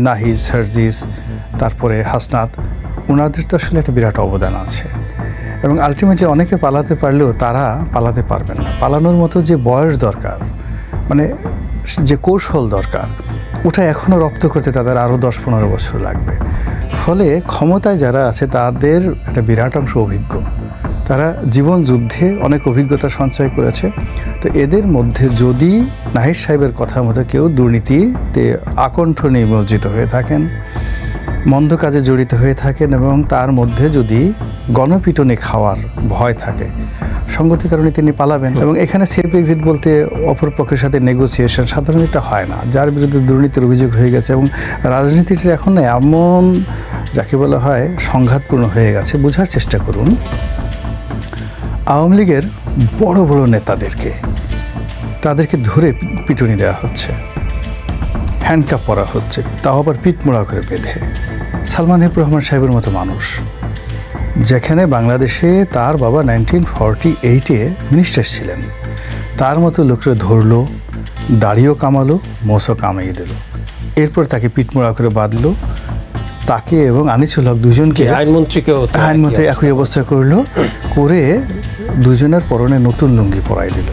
নাহিজ সার্জিস তারপরে হাসনাত ওনাদের তো আসলে একটা বিরাট অবদান আছে। এবং আলটিমেটলি অনেকে পালাতে পারলেও তারা পালাতে পারবেন না। পালানোর মতো যে বয়স দরকার মানে যে কৌশল দরকার, ওটা এখনও রপ্ত করতে তাদের আরও দশ পনেরো বছর লাগবে। ফলে ক্ষমতায় যারা আছে, তাদের একটা বিরাট অংশ অভিজ্ঞ। তারা জীবন যুদ্ধে অনেক অভিজ্ঞতা সঞ্চয় করেছে। তো এদের মধ্যে যদি নাহিদ সাহেবের কথা মতো কেউ দুর্নীতিতে আকণ্ঠ নিমজ্জিত হয়ে থাকেন, মন্দ কাজে জড়িত হয়ে থাকেন এবং তার মধ্যে যদি গণপিটনে খাওয়ার ভয় থাকে, সঙ্গতি কারণে তিনি পালাবেন এবং এখানে সেফ এক্সিট বলতে অপর পক্ষের সাথে নেগোসিয়েশন সাধারণত এটা হয় না। যার বিরুদ্ধে দুর্নীতির অভিযোগ হয়ে গেছে এবং রাজনীতিটা এখন এমন, যাকে বলা হয়, সংঘাতপূর্ণ হয়ে গেছে। বোঝার চেষ্টা করুন আওয়ামী লীগের বড় বড় নেতাদেরকে তাদেরকে ধরে পিটুনি দেওয়া হচ্ছে হ্যান্ডকাপ পরা হচ্ছে তাও আবার পিঠমোড়া করে বেঁধে। সালমান হিব রহমান সাহেবের মতো মানুষ যেখানে বাংলাদেশে তার বাবা নাইনটিন ফর্টি এইটে মিনিস্টার ছিলেন। তার মতো লোকরা ধরলো দাড়িও কামালো মোসও কামিয়ে দিল। এরপর তাকে পিঠমোড়া করে বাঁধলো। তাকে এবং আনিসুল হক দুজনকে যে আইনমন্ত্রীকেও আইনমন্ত্রী একই অবস্থা করল করে দুজনের পরনে নতুন লুঙ্গি পরাই দিল।